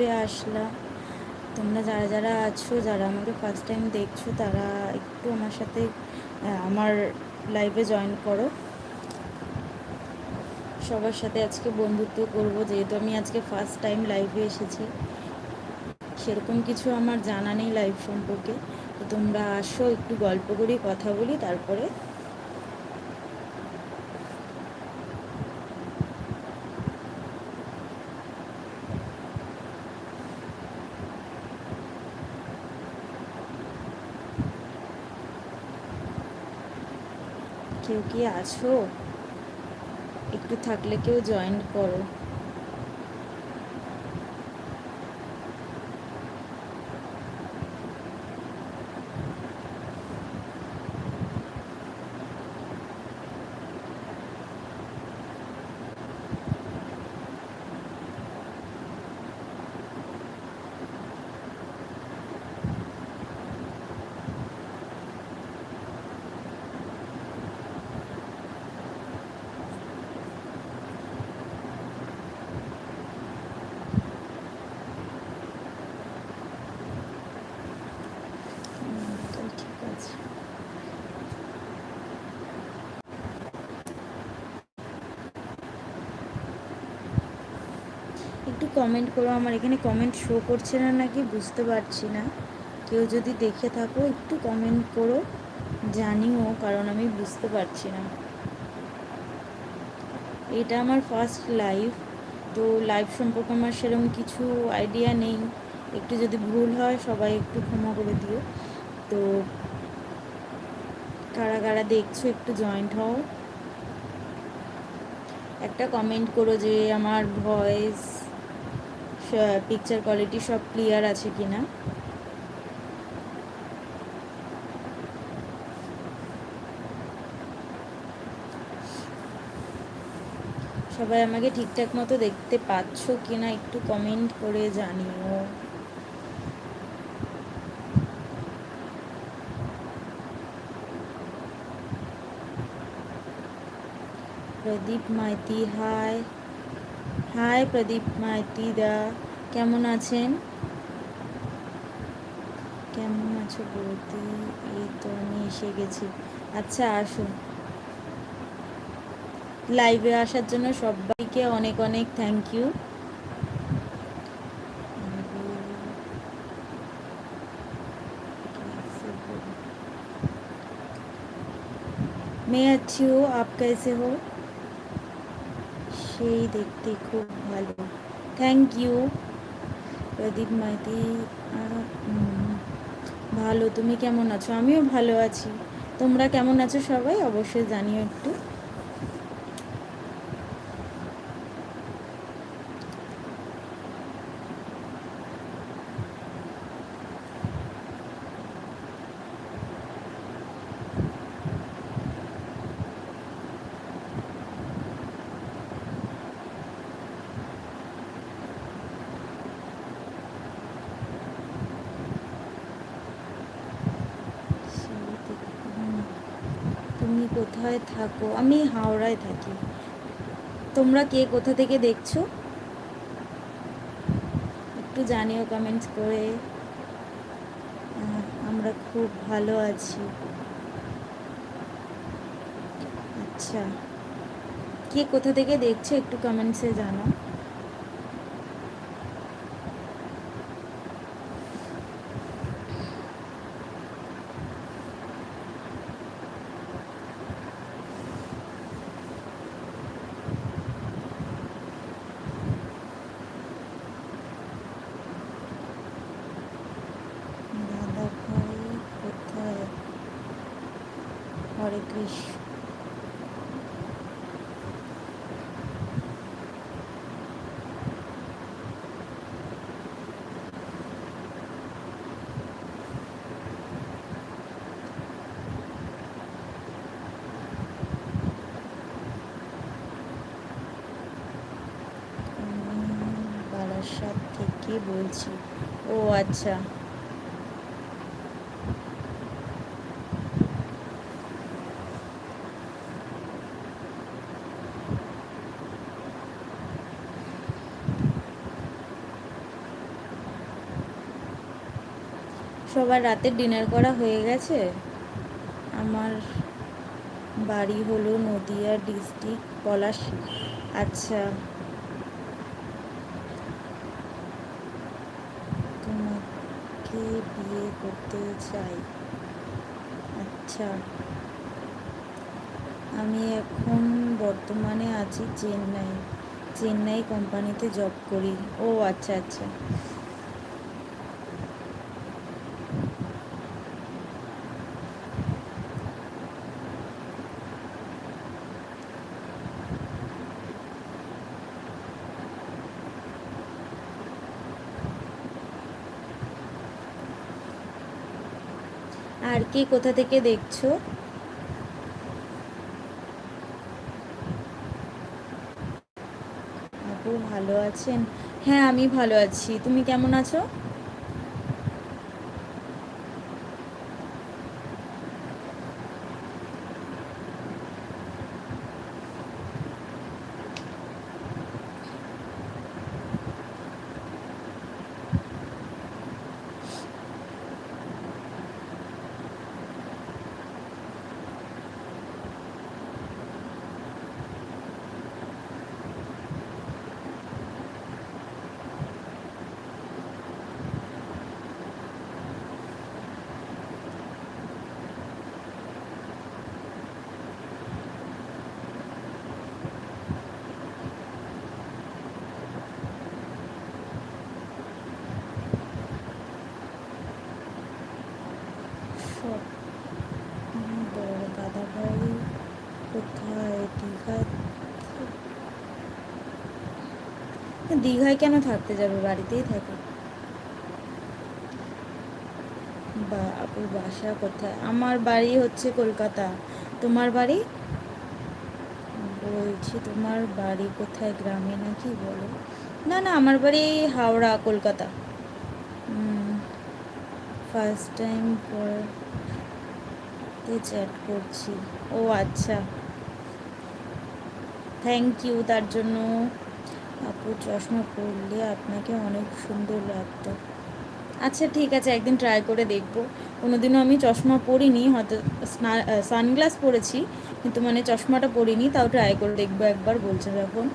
লাইভে আসলাম তোমরা যারা যারা আছো, যারা আমাকে ফার্স্ট টাইম দেখছ, তারা একটু আমার সাথে আমার লাইভে জয়েন করো। সবার সাথে আজকে বন্ধুত্ব করব, যেহেতু আমি আজকে ফার্স্ট টাইম লাইভে এসেছি। সেরকম কিছু আমার জানা নেই লাইভ সম্পর্কে। তো তোমরা আসো, একটু গল্প করি, কথা বলি, তারপরে কেউ কি আছো? একটু থাকলে কেউ জয়েন করো ঠিক আছে একটু কমেন্ট করো, আমার এখানে কমেন্ট শো করছে না নাকি বুঝতে পারছি না। কেউ যদি দেখে থাকো, একটু কমেন্ট করো, জানিও, কারণ আমি বুঝতে পারছি না। এটা আমার ফার্স্ট লাইভ তো লাইভ সম্পর্কে আমার সেরকম কিছু আইডিয়া নেই। একটু যদি ভুল হয়, সবাই একটু ক্ষমা করে দিও। তো কারা কারা দেখছ, একটু জয়েন্ট হও। একটা কমেন্ট করো যে, আমার ভয়েস পিকচার কোয়ালিটি সব ক্লিয়ার আছে কি না সবাই আমাকে ঠিকঠাক মতো দেখতে পাচ্ছ কি না একটু কমেন্ট করে জানিও। প্রদীপ মাইতি হাই হাই প্রদীপ মাইতি দা কেমন আছেন কেমন আছো বৌদি এই তো আমি এসে গেছি আচ্ছা আসুন লাইভে আসার জন্য সবাইকে অনেক অনেক থ্যাংক ইউ मैं अच्छी हूँ आप कैसे हो সেই দেখতে খুব ভালো। Thank you Pradip Maity. ভালো, তুমি কেমন আছো? আমিও ভালো আছি। তোমরা কেমন আছো সবাই? অবশ্যই জানিও একটু। তুমি কোথায় থাকো? আমি হাওড়ায় থাকি। তোমরা কে কোথা থেকে দেখছ? একটু জানিও কমেন্টস করে। আমরা খুব ভালো আছি। আচ্ছা। কে কোথা থেকে দেখছ? একটু কমেন্টসে জানাও। হরে কৃষ্ণ। বারাসাত থেকে বলছি। ও আচ্ছা। সবার রাতে ডিনার করা হয়ে গেছে। আমার বাড়ি হলো নদিয়া ডিস্ট্রিক্ট পলাশ। আচ্ছা। তোমাকে বিয়ে করতে চাই। আচ্ছা। আমি এখন বর্তমানে আছি চেন্নাই। চেন্নাই কোম্পানিতে জব করি। ও আচ্ছা আচ্ছা। আর কে কোথা থেকে দেখছ? আপু ভালো আছেন? হ্যাঁ আমি ভালো আছি। তুমি কেমন আছো সব আমার বড় দাদা ভাই কোথায় দীঘায় দীঘায় কেন থাকতে যাবে? বাড়িতেই থাকে। বা আপুর বাসা কোথায়? আমার বাড়ি হচ্ছে কলকাতা। তোমার বাড়ি? বলছি, তোমার বাড়ি কোথায়? গ্রামে নাকি? বলো। না না, আমার বাড়ি হাওড়া, কলকাতা। ফার্স্ট টাইম পড়তে চ্যাট করছি। ও আচ্ছা। থ্যাংক ইউ তার জন্য। আপু চশমা পরলে আপনাকে অনেক সুন্দর লাগতো। আচ্ছা ঠিক আছে, একদিন ট্রাই করে দেখব। কোনোদিনও আমি চশমা পরিনি, হয়তো সানগ্লাস পরেছি, কিন্তু মানে চশমাটা পরিনি, তাও ট্রাই করে দেখব একবার, বলছে যখন।